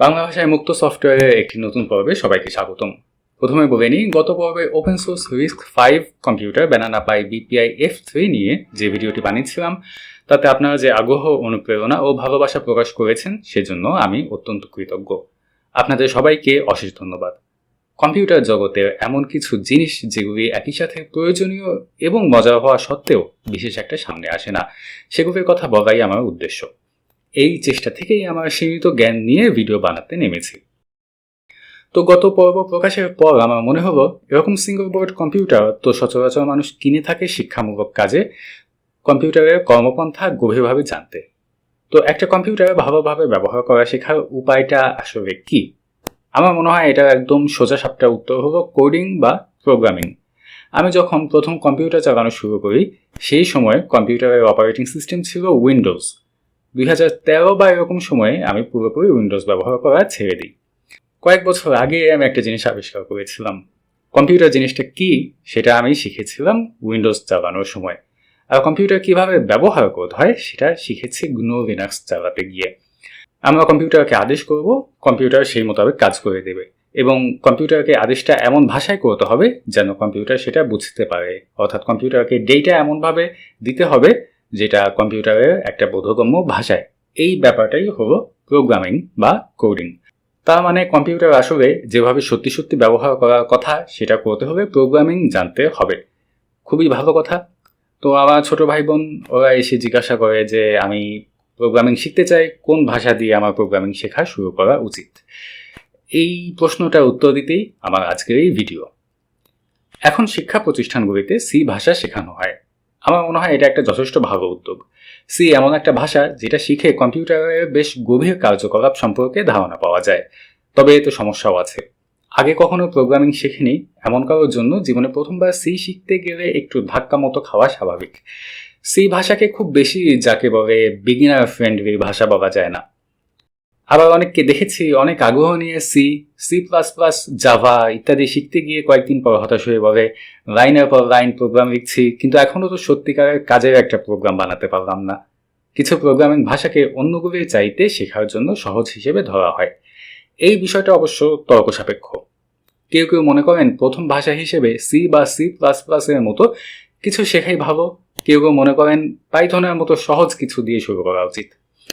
বাংলা ভাষায় মুক্ত সফটওয়্যারের একটি নতুন পর্বে সবাইকে স্বাগতম। প্রথমে বলে নিই, গত পর্বে open source RISC five computer banana pi BPI F three নিয়ে যে ভিডিওটি বানিয়েছিলাম, তাতে আপনারা যে আগ্রহ, অনুপ্রেরণা ও ভালোবাসা প্রকাশ করেছেন, সেজন্য আমি অত্যন্ত কৃতজ্ঞ। আপনাদের সবাইকে অশেষ ধন্যবাদ। কম্পিউটার জগতের এমন কিছু জিনিস যেগুলি একই সাথে প্রয়োজনীয় এবং মজার হওয়া সত্ত্বেও বিশেষ একটা সামনে আসে না, সেগুলির কথা বলাই আমার উদ্দেশ্য। এই চেষ্টা থেকেই আমার সীমিত জ্ঞান নিয়ে ভিডিও বানাতে নেমেছি। তো গত পর্ব প্রকাশের পর আমার মনে হলো, এরকম সিঙ্গল বোর্ড কম্পিউটার তো সচরাচর মানুষ কিনে থাকে শিক্ষামূলক কাজে কম্পিউটারের কর্মপন্থা গভীরভাবে জানতে। তো একটা কম্পিউটার ভালোভাবে ব্যবহার করা শেখার উপায়টা আসলে কি? আমার মনে হয় এটা একদম সোজা সাপটা উত্তর হলো কোডিং বা প্রোগ্রামিং আমি যখন প্রথম কম্পিউটার চালানো শুরু করি, সেই সময় কম্পিউটারের অপারেটিং সিস্টেম ছিল উইন্ডোজ দুই হাজার তেরো বা এরকম সময়ে আমি পুরোপুরি উইন্ডোজ ব্যবহার করা ছেড়ে দিই। কয়েক বছর আগে আমি একটা জিনিস আবিষ্কার করেছিলাম। কম্পিউটার জিনিসটা কি সেটা আমি শিখেছিলাম উইন্ডোজ চালানোর সময়। আর কম্পিউটার কীভাবে ব্যবহার করতে হয় সেটা শিখেছি গ্নো লিনাক্স চালাতে গিয়ে। আমরা কম্পিউটারকে আদেশ করব, কম্পিউটার সেই মোতাবেক কাজ করে দেবে এবং কম্পিউটারকে আদেশটা এমন ভাষায় করতে হবে যেন কম্পিউটার সেটা বুঝতে পারে। অর্থাৎ কম্পিউটারকে ডেটা এমনভাবে দিতে হবে যেটা কম্পিউটারের একটা বোধগম্য ভাষায়। এই ব্যাপারটাই হলো প্রোগ্রামিং বা কোডিং তার মানে কম্পিউটার আসলে যেভাবে সত্যি সত্যি ব্যবহার করার কথা, সেটা করতে হবে প্রোগ্রামিং জানতে হবে। খুবই ভালো কথা। তো আমার ছোট ভাই বোন ওরা এসে জিজ্ঞাসা করে যে, আমি প্রোগ্রামিং শিখতে চাই, কোন ভাষা দিয়ে আমার প্রোগ্রামিং শেখা শুরু করা উচিত? এই প্রশ্নটার উত্তর দিতেই আমার আজকের এই ভিডিও এখন শিক্ষা প্রতিষ্ঠানগুলিতে সি ভাষা শেখানো হয়। আমার মনে হয় এটা একটা যথেষ্ট ভালো উদ্যোগ। সি, এমন একটা ভাষা যেটা শিখে কম্পিউটারে বেশ গভীর কার্যকলাপ সম্পর্কে ধারণা পাওয়া যায়। তবে এতে সমস্যাও আছে। আগে কখনো প্রোগ্রামিং শিখিনি, এমন কারোর জন্য জীবনে প্রথমবার সি শিখতে গেলে একটু ধাক্কা মতো খাওয়া স্বাভাবিক। সি ভাষাকে খুব বেশি যাকে বলে বিগিনার ফ্রেন্ডলি ভাষা বলা যায় না। আবার অনেককে দেখেছি, অনেক আগ্রহ নিয়ে C C plus plus Java ইত্যাদি শিখতে গিয়ে কয়েকদিন পর হতাশ হয়ে পড়ে। লাইনের পর লাইন প্রোগ্রাম লিখছি, কিন্তু এখনও তো সত্যিকারের কাজের একটা প্রোগ্রাম বানাতে পারলাম না। কিছু প্রোগ্রামিং ভাষাকে অন্যগুলির চাইতে শেখার জন্য সহজ হিসেবে ধরা হয়। এই বিষয়টা অবশ্য তর্ক সাপেক্ষ কেউ কেউ মনে করেন প্রথম ভাষা হিসেবে সি বা সি প্লাস প্লাসের মতো কিছু শেখাই ভালো। কেউ কেউ মনে করেন পাইথনের মতো সহজ কিছু দিয়ে শুরু করা উচিত।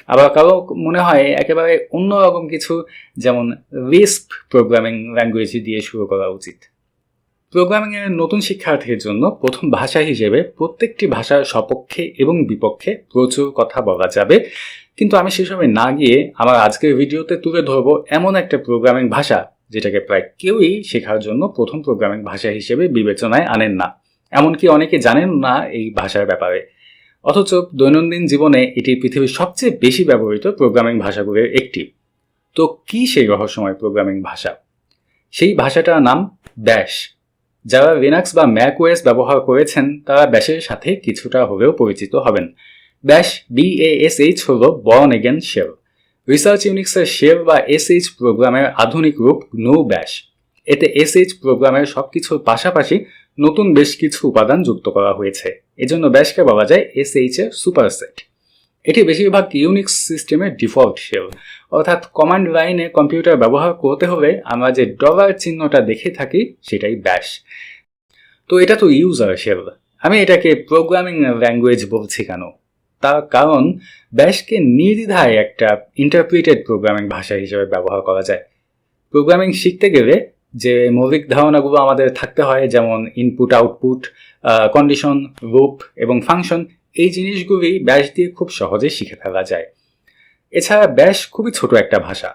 আবার কারও মনে হয় একেবারে অন্যরকম কিছু, যেমন রিস্ক প্রোগ্রামিং ল্যাঙ্গুয়েজ দিয়ে শুরু করা উচিত। প্রোগ্রামিংয়ের নতুন শিক্ষার্থীর জন্য প্রথম ভাষা হিসেবে প্রত্যেকটি ভাষার সপক্ষে এবং বিপক্ষে প্রচুর কথা বলা যাবে। কিন্তু আমি সেসবে না গিয়ে আমার আজকের ভিডিওতে তুলে ধরবো এমন একটা প্রোগ্রামিং ভাষা, যেটাকে প্রায় কেউই শেখার জন্য প্রথম প্রোগ্রামিং ভাষা হিসেবে বিবেচনায় আনেন না। এমনকি অনেকে জানেন না এই ভাষার ব্যাপারে। অথচ দৈনন্দিন জীবনে এটি পৃথিবীর সবচেয়ে বেশি ব্যবহৃত প্রোগ্রামিং ভাষাগুলির একটি। তো কি সেই রহস্যময় প্রোগ্রামিং ভাষা? সেই ভাষাটার নাম ব্যাশ যারা লিনাক্স বা ম্যাক ওয়েস ব্যবহার করেছেন, তারা ব্যাশের সাথে কিছুটা হলেও পরিচিত হবেন। ব্যাশ বিএএসএইচ হল বর্ন এগেন শেল রিসার্চ ইউনিক্সের শেল বা এসএইচ প্রোগ্রামের আধুনিক রূপ নো ব্যাশ এতে এসএইচ প্রোগ্রামের সবকিছুর পাশাপাশি নতুন বেশ কিছু উপাদান যুক্ত করা হয়েছে। এজন্য ব্যাশকে বলা যায় এস এসএইচ এর সুপারসেট এটি বেশিরভাগ ইউনিক্স সিস্টেমের ডিফল্ট শেল অর্থাৎ কমান্ড লাইনে কম্পিউটার ব্যবহার করতে হলে আমরা যে ডলার চিহ্নটা দেখে থাকি, সেটাই ব্যাশ তো এটা তো ইউজার শেল আমি এটাকে প্রোগ্রামিং ল্যাঙ্গুয়েজ বলছি কেন? তার কারণ ব্যাশকে নির্দ্বিধায় একটা ইন্টারপ্রিটেড প্রোগ্রামিং ভাষা হিসেবে ব্যবহার করা যায়। প্রোগ্রামিং শিখতে গেলে যে মৌলিক ধারণাগুলো আমাদের থাকতে হয়, যেমন ইনপুট আউটপুট কন্ডিশন রূপ এবং ফাংশন এই জিনিসগুলি ব্যাশ দিয়ে খুব সহজে শিখে ফেলা যায়। এছাড়া ব্যাশ খুবই ছোট একটা ভাষা।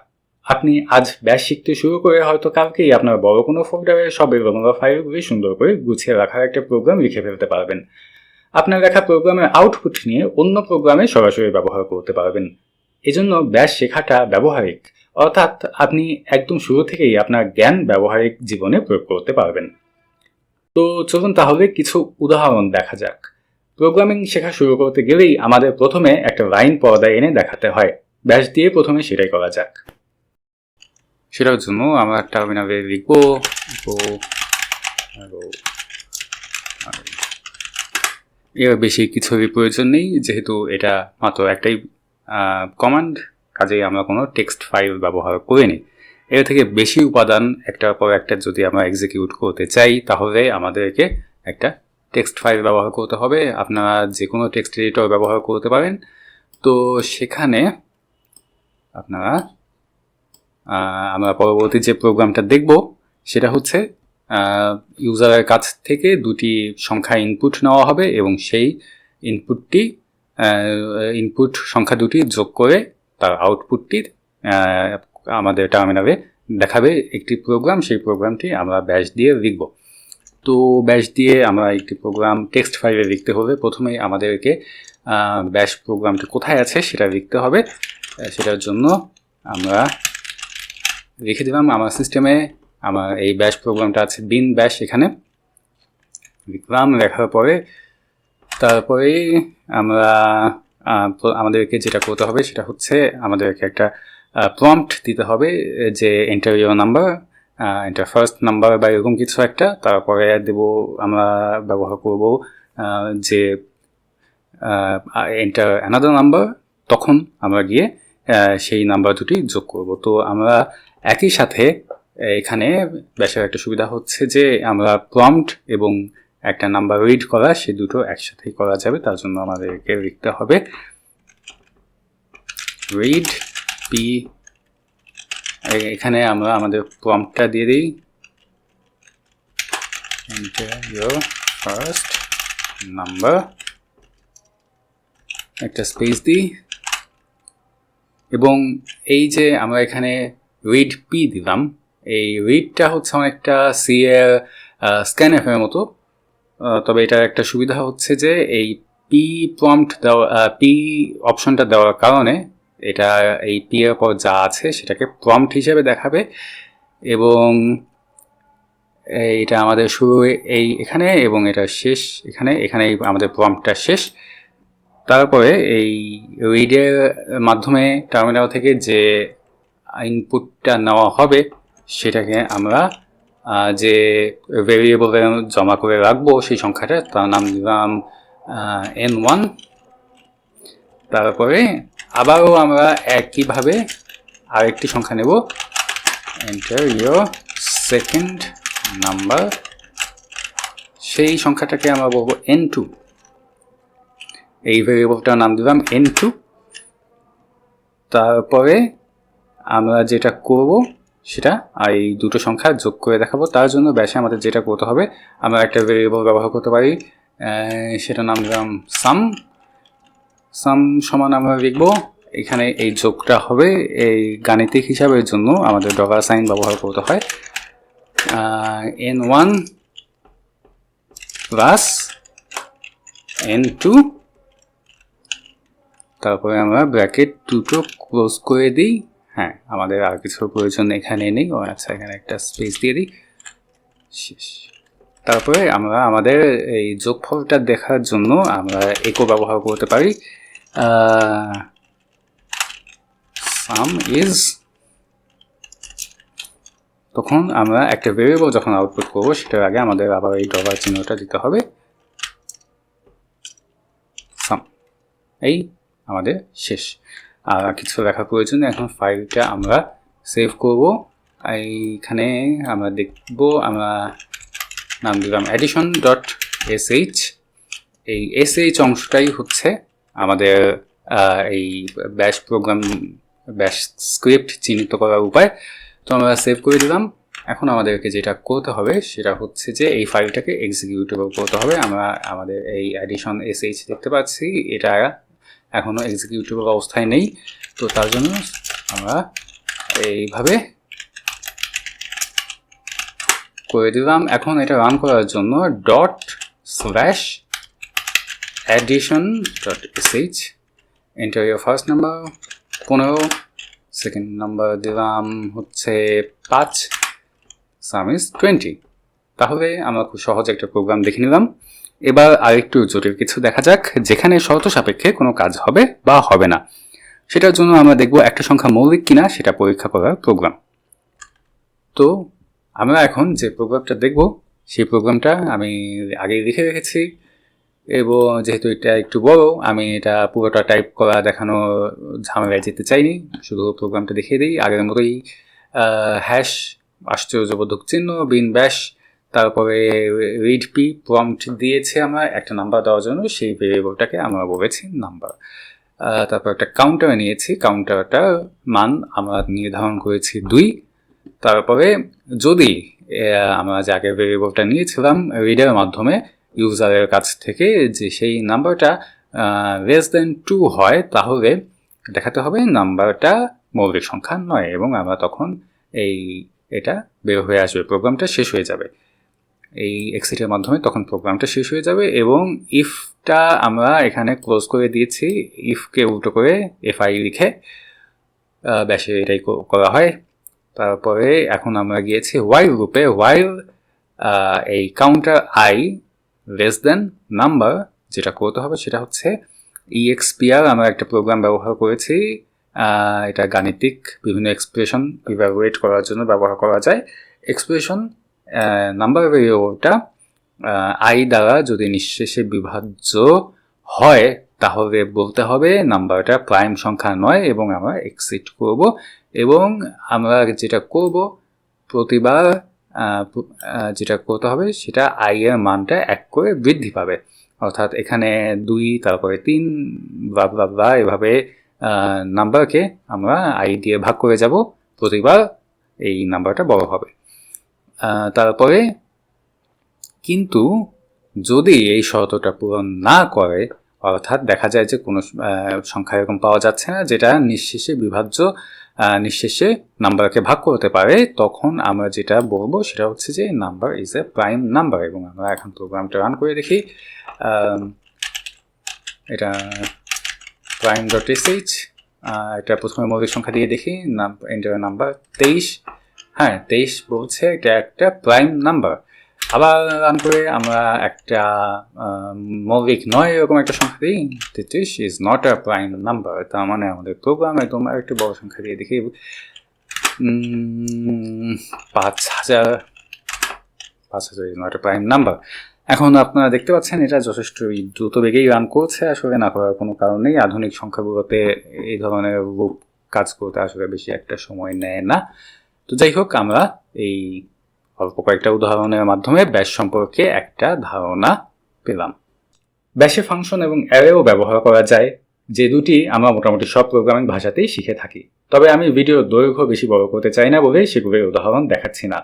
আপনি আজ ব্যাশ শিখতে শুরু করে হয়তো কালকেই আপনার বড় কোনো ফোল্ডারে সব এলোমেলো ফাইলগুলি সুন্দর করে গুছিয়ে রাখার একটা প্রোগ্রাম লিখে ফেলতে পারবেন। আপনার লেখা প্রোগ্রামের আউটপুট নিয়ে অন্য প্রোগ্রামে সরাসরি ব্যবহার করতে পারবেন। এজন্য ব্যাশ শেখাটা ব্যবহারিক। অর্থাৎ আপনি একদম শুরু থেকেই আপনার জ্ঞান ব্যবহারিক জীবনে প্রয়োগ করতে পারবেন। তো চলুন তাহলে কিছু উদাহরণ দেখা যাক। প্রোগ্রামিং শেখা শুরু করতে গেলেই আমাদের প্রথমে একটা লাইন পর্দায় এনে দেখাতে হয়। ব্যাস দিয়ে প্রথমে সেটাই করা যাক। সেটার জন্য আমরা টার্মিনালে লিখব এর বেশি কিছুরই প্রয়োজন নেই, যেহেতু এটা মাত্র একটাই কমান্ড কাজেই আমরা কোনো টেক্সট ফাইল ব্যবহার করিনি। এর থেকে বেশি উপাদান একটার পর একটা যদি আমরা এক্সিকিউট করতে চাই, তাহলে আমাদেরকে একটা টেক্সট ফাইল ব্যবহার করতে হবে। আপনারা যে কোনো টেক্সট এডিটর ব্যবহার করতে পারেন। তো সেখানে আপনারা আমরা পরবর্তী যে প্রোগ্রামটা দেখব, সেটা হচ্ছে ইউজারের কাছ থেকে দুটি সংখ্যা ইনপুট নেওয়া হবে এবং সেই ইনপুটটি ইনপুট সংখ্যা দুটি যোগ করে তার আউটপুটটির আমাদের টার্মিনালে দেখাবে একটি প্রোগ্রাম সেই প্রোগ্রামটি আমরা ব্যাশ দিয়ে লিখব। তো ব্যাশ দিয়ে আমরা একটি প্রোগ্রাম টেক্সট ফাইলে লিখতে হবে। প্রথমেই আমাদেরকে ব্যাশ প্রোগ্রামটি কোথায় আছে সেটা লিখতে হবে। সেটার জন্য আমরা লিখে দিলাম আমার সিস্টেমে আমার এই ব্যাশ প্রোগ্রামটা আছে বিন ব্যাশ এখানে। লিখলাম, লেখার পরে, তারপরে আমরা আমাদেরকে যেটা করতে হবে সেটা হচ্ছে আমাদেরকে একটা প্রম্পট দিতে হবে যে enter your number enter first number বা এরকম কিছু একটা, তারপরে দেব আমরা ব্যবহার করব যে এন্টার অ্যানাদার নাম্বার তখন আমরা গিয়ে সেই নাম্বার দুটি যোগ করব। তো আমরা একই সাথে, এখানে ব্যাসের একটা সুবিধা হচ্ছে যে আমরা প্রম্পট এবং একটা নাম্বার রিড করা, সে দুটো একসাথেই করা যাবে, তার জন্য আমাদেরকে লিখতে হবে। রিড পি এখানে আমরা আমাদের প্রম্পটটা দিয়ে দিই। first number একটা স্পেস দিই। এবং এই যে আমরা এখানে রিড পি দিলাম, এই রিডটা হচ্ছে অনেকটা সি এর স্ক্যান এর মতো। তবে এটার একটা সুবিধা হচ্ছে যে এই পি প্রম্পট দেওয়া পি অপশনটা দেওয়ার কারণে এটা এই পি এর পর যা আছে সেটাকে প্রম্পট হিসেবে দেখাবে এবং এইটা আমাদের শুরু এই এখানে এবং এটা শেষ এখানে এখানে আমাদের প্রম্পটটা শেষ। তারপরে এই রিডের মাধ্যমে টার্মিনাল থেকে যে ইনপুটটা নেওয়া হবে সেটাকে আমরা যে ভেরিয়েবলে জমা করে রাখব সেই সংখ্যাটা, তার নাম দিলাম এন ওয়ান তারপরে আবারও আমরা একইভাবে আরেকটি সংখ্যা নেব। এন্টার ইয়োর সেকেন্ড নাম্বার সেই সংখ্যাটাকে আমরা বলব এন টু এই ভেরিয়েবলটার নাম দিলাম এন টু তারপরে আমরা যেটা করব সেটা আর এই দুটো সংখ্যা যোগ করে দেখাবো। তার জন্য ব্যাসে আমাদের যেটা করতে হবে, আমরা একটা ভেরিয়েবল ব্যবহার করতে পারি সেটা নাম দিলাম সাম সাম সমান আমরা লিখব, এখানে এই যোগটা হবে এই গাণিতিক হিসাবের জন্য আমাদের ডলার সাইন ব্যবহার করতে হয়। N one plus N two তারপরে আমরা ব্র্যাকেট দুটো ক্লোজ করে দিই। হ্যাঁ আমাদের আর কিছু প্রয়োজন এখানে নেই। ও আচ্ছা এখানে একটা স্পেস দিয়ে দিই। শেষ। তারপরে আমরা আমাদের এই যোগফলটা দেখার জন্য আমরা একো ব্যবহার করতে পারি। সাম ইজ তখন আমরা একটা ভেরিয়েবল যখন আউটপুট করব, সেটার আগে আমাদের আবার এই ডলার চিহ্নটা দিতে হবে। সাম এই আমাদের শেষ। আর কিছু লেখা প্রয়োজন এখন ফাইলটা আমরা সেভ করব। এইখানে আমরা দেখব, আমরা নাম দিলাম অ্যাডিশন ডট এস এইচ এই এস এইচ অংশটাই হচ্ছে আমাদের এই ব্যাশ প্রোগ্রাম ব্যাশ স্ক্রিপ্ট চিহ্নিত করার উপায়। তো আমরা সেভ করে দিলাম। এখন আমাদেরকে যেটা করতে হবে সেটা হচ্ছে যে এই ফাইলটাকে এক্সিকিউটেবল করতে হবে। আমরা আমাদের এই অ্যাডিশন এস এইচ দেখতে পাচ্ছি। এটা এখনও এক্সিকিউটেবল অবস্থায় নেই। তো তার জন্য আমরা এইভাবে করে দিলাম। এখন এটা রান করার জন্য dot slash addition dot SH enter your first number পনেরো সেকেন্ড নাম্বার দিলাম হচ্ছে পাঁচ সাম ইজ টোয়েন্টি তাহলে আমরা খুব সহজ একটা প্রোগ্রাম দেখে নিলাম। এবার আরেকটু জটিল কিছু দেখা যাক, যেখানে শর্ত সাপেক্ষে কোনো কাজ হবে বা হবে না। সেটার জন্য আমরা দেখব একটা সংখ্যা মৌলিক কিনা, সেটা পরীক্ষা করার প্রোগ্রাম তো আমরা এখন যে প্রোগ্রামটা দেখব, সেই প্রোগ্রামটা আমি আগে লিখে রেখেছি। এবং যেহেতু এটা একটু বড়, আমি এটা পুরোটা টাইপ করা দেখানো ঝামেলায় যেতে চাইনি। শুধু প্রোগ্রামটা দেখিয়ে দিই। আগের মতোই হ্যাশ আশ্চর্যবোধক চিহ্ন, বিন ব্যাশ তারপরে রিড পি প্রম্পট দিয়েছে আমরা, একটা নাম্বার দেওয়ার জন্য, সেই ভেরিয়েবলটাকে আমরা বলেছি নাম্বার তারপর একটা কাউন্টার নিয়েছি কাউন্টারটার মান আমরা নির্ধারণ করেছি দুই। তারপরে যদি আমরা যে আগে ভেরিয়েবলটা নিয়েছিলাম রিডের মাধ্যমে ইউজারের কাছ থেকে যে সেই নাম্বারটা লেস দেন টু হয়, তাহলে দেখাতে হবে নাম্বারটা মৌলিক সংখ্যা নয়, এবং আমরা তখন এই, এটা বের হয়ে আসবে প্রোগ্রামটা শেষ হয়ে যাবে। এই এক্সিটের মাধ্যমে, তখন প্রোগ্রামটা শেষ হয়ে যাবে এবং ইফটা আমরা এখানে ক্লোজ করে দিয়েছি। ইফকে উল্টো করে এফআই লিখে ব্যাসে এটাই করা হয়। তারপরে এখন আমরা গিয়েছি ওয়াইল গ্রুপে ওয়াইল এই counter I less than number যেটা করতে হবে সেটা হচ্ছে ইএক্সপিআর আমরা একটা প্রোগ্রাম ব্যবহার করেছি। এটা গাণিতিক বিভিন্ন এক্সপ্রেশন ইভ্যালুয়েট করার জন্য ব্যবহার করা যায়। এক্সপ্রেশন নাম্বার ওটা আই দ্বারা যদি নিঃশেষে বিভাজ্য হয়, তাহলে বলতে হবে নাম্বারটা প্রাইম সংখ্যা নয় এবং আমরা এক্সিট করব এবং আমরা যেটা করব, প্রতিবার যেটা করতে হবে সেটা আই এর মানটা এক করে বৃদ্ধি পাবে। অর্থাৎ এখানে দুই, তারপরে তিন, বা বা বা, এভাবে নাম্বারকে আমরা আই দিয়ে ভাগ করে যাব, প্রতিবার এই নাম্বারটা বড় হবে। তারপরে কিন্তু যদি এই শর্তটা পূরণ না করে, অর্থাৎ দেখা যায় যে কোনো সংখ্যা এরকম পাওয়া যাচ্ছে না, যেটা নিঃশেষে বিভাজ্য নিঃশেষে নাম্বারকে ভাগ করতে পারে, তখন আমরা যেটা বলব সেটা হচ্ছে যে number is a prime number এবং আমরা এখন প্রোগ্রামটা রান করে দেখি। এটা প্রাইম ডট এসএইচ এটা প্রথমে মৌলিক সংখ্যা দিয়ে দেখি, নাম এন্টার নাম্বার তেইশ। হ্যাঁ তেইশ বলছে, এটা একটা প্রাইম নাম্বার আবার রান করে আমরা একটা মৌলিক নয়, এরকম একটা সংখ্যা দিই, তেত্রিশ is not a prime number তার মানে আমাদের প্রোগ্রাম একদম একটু বড় সংখ্যা দিয়ে দেখি। পাঁচ হাজার পাঁচ হাজার is not a prime number এখন আপনারা দেখতে পাচ্ছেন, এটা যথেষ্ট দ্রুত বেগেই রান করছে, আসলে না করার কোনো কারণ নেই। আধুনিক সংখ্যাগুলোতে এই ধরনের কাজ করতে আসলে বেশি একটা সময় নেয় না। তো যাই হোক, আমরা এই অল্প কয়েকটা উদাহরণের মাধ্যমে ব্যাস সম্পর্কে একটা ধারণা পেলাম। ব্যাসে ফাংশন এবং অ্যারেও ব্যবহার করা যায়, যে দুটি আমরা মোটামুটি সব প্রোগ্রামিং ভাষাতেই শিখে থাকি। তবে আমি ভিডিওর দৈর্ঘ্য বেশি বড় করতে চাই না বলে সেগুলির উদাহরণ দেখাচ্ছি না।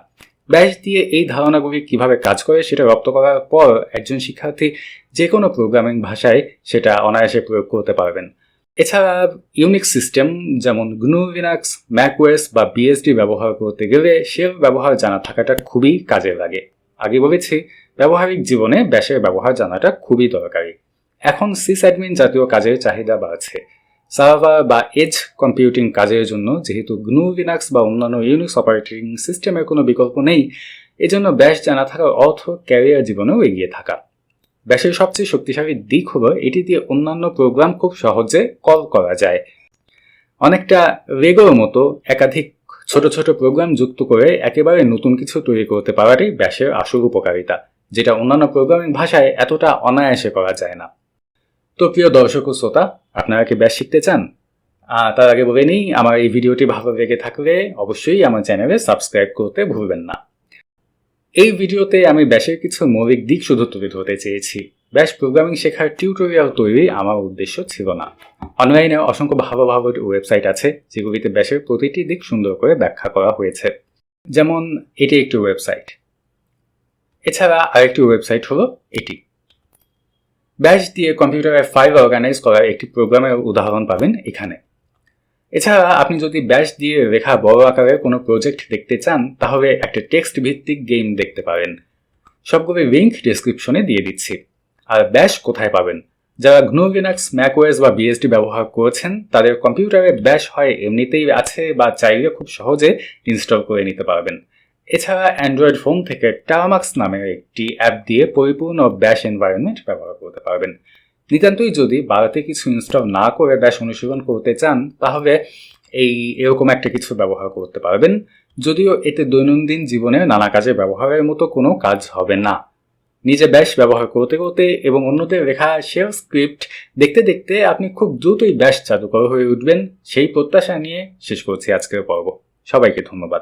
ব্যাস দিয়ে এই ধারণাগুলি কীভাবে কাজ করে সেটা রপ্ত করার পর একজন শিক্ষার্থী যে কোনো প্রোগ্রামিং ভাষায় সেটা অনায়াসে প্রয়োগ করতে পারবেন। এছাড়া ইউনিক সিস্টেম যেমন গ্নু লিনাক্স ম্যাকওয়েস বা বিএসডি ব্যবহার করতে গেলে সে ব্যবহার জানা থাকাটা খুবই কাজে লাগে। আগে বলেছি, ব্যবহারিক জীবনে ব্যাসের ব্যবহার জানাটা খুবই দরকারি। এখন সিস অ্যাডমিন জাতীয় কাজের চাহিদা বাড়ছে। সার্ভার বা এজ কম্পিউটিং কাজের জন্য যেহেতু গ্নু লিনাক্স বা অন্যান্য ইউনিক্স অপারেটিং সিস্টেমের কোনো বিকল্প নেই, এজন্য ব্যাস জানা থাকার অর্থ ক্যারিয়ার জীবনেও এগিয়ে থাকা। ব্যাসের সবচেয়ে শক্তিশালী দিক হলো এটি দিয়ে অন্যান্য প্রোগ্রাম খুব সহজে কল করা যায়। অনেকটা রেগোর মতো একাধিক ছোট ছোট প্রোগ্রাম যুক্ত করে একেবারে নতুন কিছু তৈরি করতে পারাটাই ব্যাসের আসল উপকারিতা, যেটা অন্যান্য প্রোগ্রামিং ভাষায় এতটা অনায়াসে করা যায় না। তো প্রিয় দর্শক ও শ্রোতা, আপনারা কি ব্যাস শিখতে চান? তার আগে বলে নিই, আমার এই ভিডিওটি ভালো লেগে থাকলে অবশ্যই আমার চ্যানেলে সাবস্ক্রাইব করতে ভুলবেন না। এই ভিডিওতে আমি ব্যাসের কিছু মৌলিক দিক শুধু তুলে ধরতে চেয়েছি। ব্যাস প্রোগ্রামিং শেখার টিউটোরিয়াল তৈরি আমার উদ্দেশ্য ছিল না। অনলাইনে অসংখ্য ভালো ভালো ওয়েবসাইট আছে, যেগুলিতে ব্যাসের প্রতিটি দিক সুন্দর করে ব্যাখ্যা করা হয়েছে। যেমন, এটি একটি ওয়েবসাইট এছাড়া আরেকটি ওয়েবসাইট হলো এটি। ব্যাস দিয়ে কম্পিউটারে ফাইল অর্গানাইজ করার একটি প্রোগ্রামের উদাহরণ পাবেন এখানে। এছাড়া আপনি যদি ব্যাস দিয়ে রেখা বড় আকারের কোনো প্রজেক্ট দেখতে চান, তাহলে একটা টেক্সট ভিত্তিক গেম দেখতে পারেন। সবগুলো লিঙ্ক ডেসক্রিপশনে দিয়ে দিচ্ছি। আর ব্যাস কোথায় পাবেন? যারা গ্নু লিনাক্স ম্যাকওয়েস বা বিএসডি ব্যবহার করেছেন, তাদের কম্পিউটারে ব্যাস হয় এমনিতেই আছে বা চাইলে খুব সহজে ইনস্টল করে নিতে পারবেন। এছাড়া অ্যান্ড্রয়েড ফোন থেকে টার্মাক্স নামের একটি অ্যাপ দিয়ে পরিপূর্ণ ব্যাশ এনভায়রনমেন্ট ব্যবহার করতে পারবেন। নিতান্তই যদি বাড়িতে কিছু ইনস্টল না করে ব্যাশ অনুশীলন করতে চান, তাহলে এই এরকম একটা কিছু ব্যবহার করতে পারবেন। যদিও এতে দৈনন্দিন জীবনে নানা কাজে ব্যবহারের মতো কোনো কাজ হবে না। নিজে ব্যাশ ব্যবহার করতে করতে এবং অন্যদের লেখা শেল স্ক্রিপ্ট দেখতে দেখতে আপনি খুব দ্রুতই ব্যাশ জাদুকর হয়ে উঠবেন। সেই প্রত্যাশা নিয়ে শেষ করছি আজকের পর্ব। সবাইকে ধন্যবাদ।